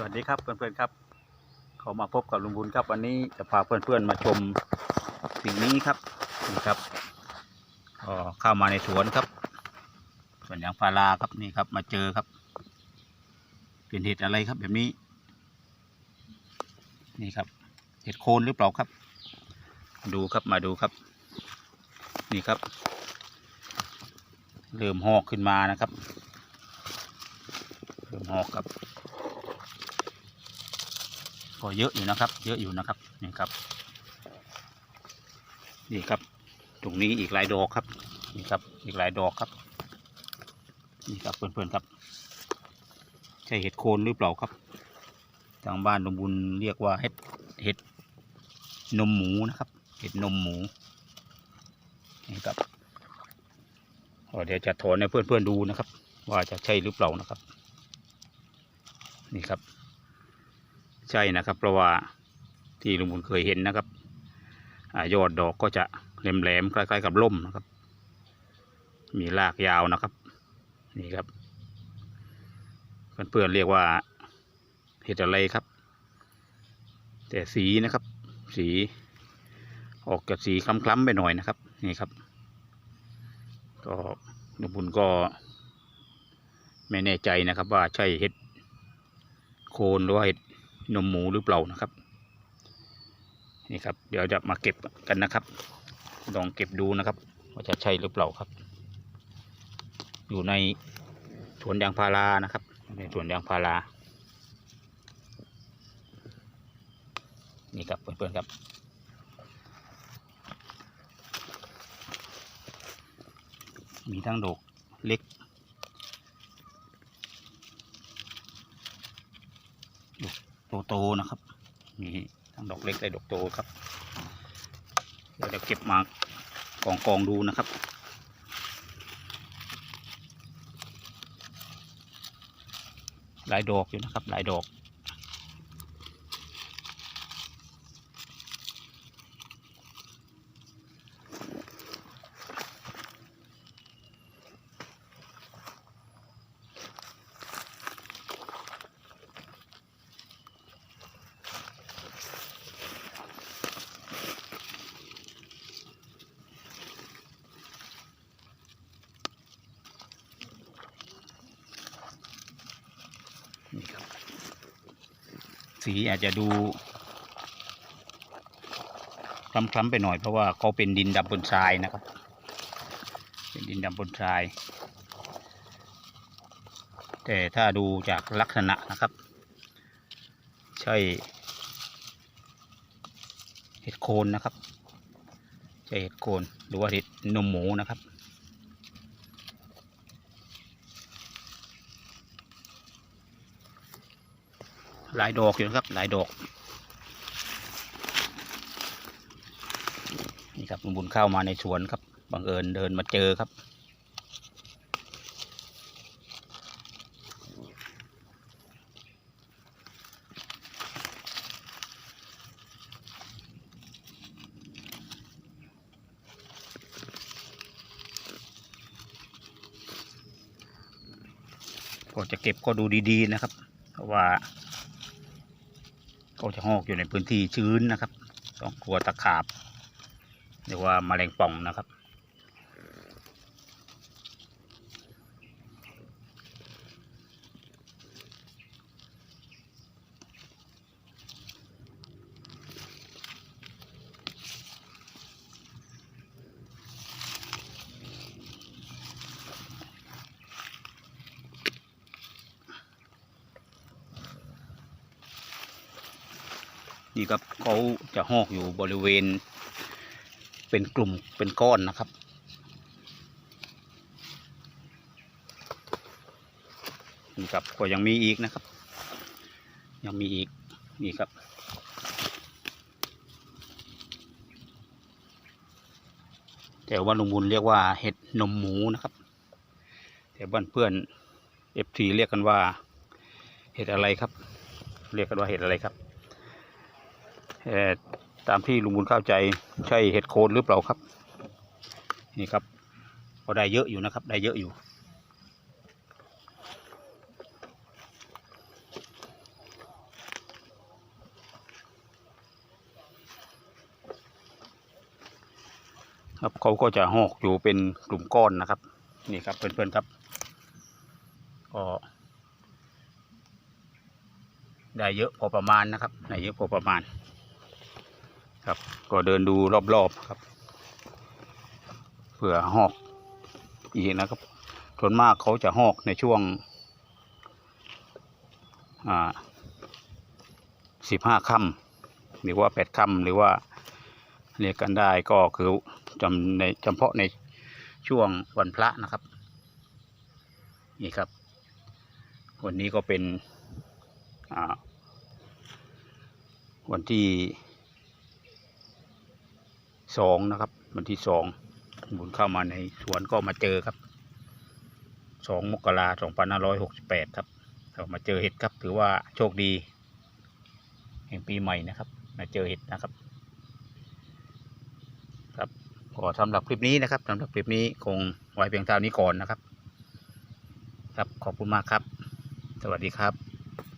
สวัสดีครับเพื่อนๆครับ เขามาพบกับลุงบุญครับ วันนี้จะพาเพื่อนๆมาชมสิ่งนี้ครับนี่ครับก็เข้ามาในสวนครับสวนยางพาราครับนี่ครับ มาเจอครับ เป็นเห็ดอะไรครับแบบนี้ นี่ครับ เห็ดโคนหรือเปล่าครับ ดูครับมาดูครับ นี่ครับ เริ่มหอกขึ้นมานะครับเริ่มหอกครับ ก็เยอะอยู่นะครับ เยอะอยู่นะครับนี่ครับ นี่ครับ ตรงนี้อีกหลายดอกครับ นี่ครับ อีกหลายดอกครับ นี่ครับเพื่อนๆครับ ใช่เห็ดโคนหรือเปล่าครับ ทางบ้านลุงบุญเรียกว่าเห็ดเห็ดนมหมูนะครับ เห็ดนมหมู นี่ครับก็เดี๋ยวจะถอนให้เพื่อนๆดูนะครับ ว่าจะใช่หรือเปล่านะครับ นี่ครับ ใช่นะครับ เพราะว่าที่ลุงบุญเคยเห็นนะครับอยอดดอกก็จะแหลมๆคล้ายๆกับล่มนะครับ มีรากยาวนะครับ นี่ครับ เพื่อนๆเรียกว่าเห็ดอะไรครับ แต่สีนะครับ สีออกจากสีคล้ำๆไปหน่อยนะครับ นี่ครับ ก็ลุงบุญก็ ไม่แน่ใจนะครับว่าใช่เห็ดโคนหรือว่าเห็ด นมหมูหรือเปล่านะครับ นี่ครับ เดี๋ยวจะมาเก็บกันนะครับ ลองเก็บดูนะครับ ว่าจะใช่หรือเปล่าครับ อยู่ในสวนยางพารานะครับ ในสวนยางพารานี่ครับเพื่อนๆครับมีทั้งดอกเล็ก โตๆนะครับ มีทั้งดอกเล็กและดอกโตครับ เดี๋ยวจะเก็บมากองกองๆดูนะครับหลายดอกอยู่นะครับหลายดอก สีอาจจะดูคล้ำๆไปหน่อยเพราะว่าเขาเป็นดินดำบนทรายนะครับ เป็นดินดำบนทราย แต่ถ้าดูจากลักษณะนะครับ ใช่เห็ดโคนนะครับใช่เห็ดโคนหรือว่าเห็ดนมหมูนะครับ หลายดอกอยู่นะครับ หลายดอก นี่ครับลุงบุญเข้ามาในสวนครับ บังเอิญเดินมาเจอครับก็จะเก็บก็ดูดีๆนะครับ เพราะว่า ก็จะหอกอยู่ในพื้นที่ชื้นนะครับ ต้องกลัวตะขาบหรือว่าแมลงป่องนะครับ นี่ครับเขาจะหอกอยู่บริเวณ เป็นกลุ่มเป็นก้อนนะครับ นี่ครับก็ยังมีอีกนะครับ ยังมีอีกนี่ครับแต่ว่าลุงบุญเรียกว่าเห็ดนมหมูนะครับ แต่บ้านเพื่อนเอฟทีเรียกกันว่า เห็ดอะไรครับ เรียกกันว่าเห็ดอะไรครับ ตตามที่ลุงบุญเข้าใจใช่เห็ดโคนหรือเปล่าครับ นี่ครับก็ได้เยอะอยู่นะครับ ได้เยอะอยู่ ครับเขาก็จะหอกอยู่เป็นกลุ่มก้อนนะครับ นี่ครับเพื่อนๆครับ ก็ได้เยอะพอประมาณนะครับได้เยอะพอประมาณ ครับ ก็เดินดูรอบๆครับเผื่อหอกอีกนะครับส่วนมากเขาจะหอกในช่วงสิบห้าค่ำหรือว่าแปดค่ำหรือว่าเรียกกันได้ก็คือจำในเฉพาะในช่วงวันพระนะครับ นี่ครับ วันนี้ก็เป็นวันที่ สองนะครับ วันที่สองบุญเข้ามาในสวนก็มาเจอครับสองมกราสองพันห้าร้อยหกสิบแปดครับเรามาเจอเห็ดครับ ถือว่าโชคดีแห่งปีใหม่นะครับ มาเจอเห็ดนะครับ ครับก็สำหรับคลิปนี้นะครับสำหรับคลิปนี้คงไว้เพียงเท่านี้ก่อนนะครับ ครับขอบคุณมากครับ สวัสดีครับ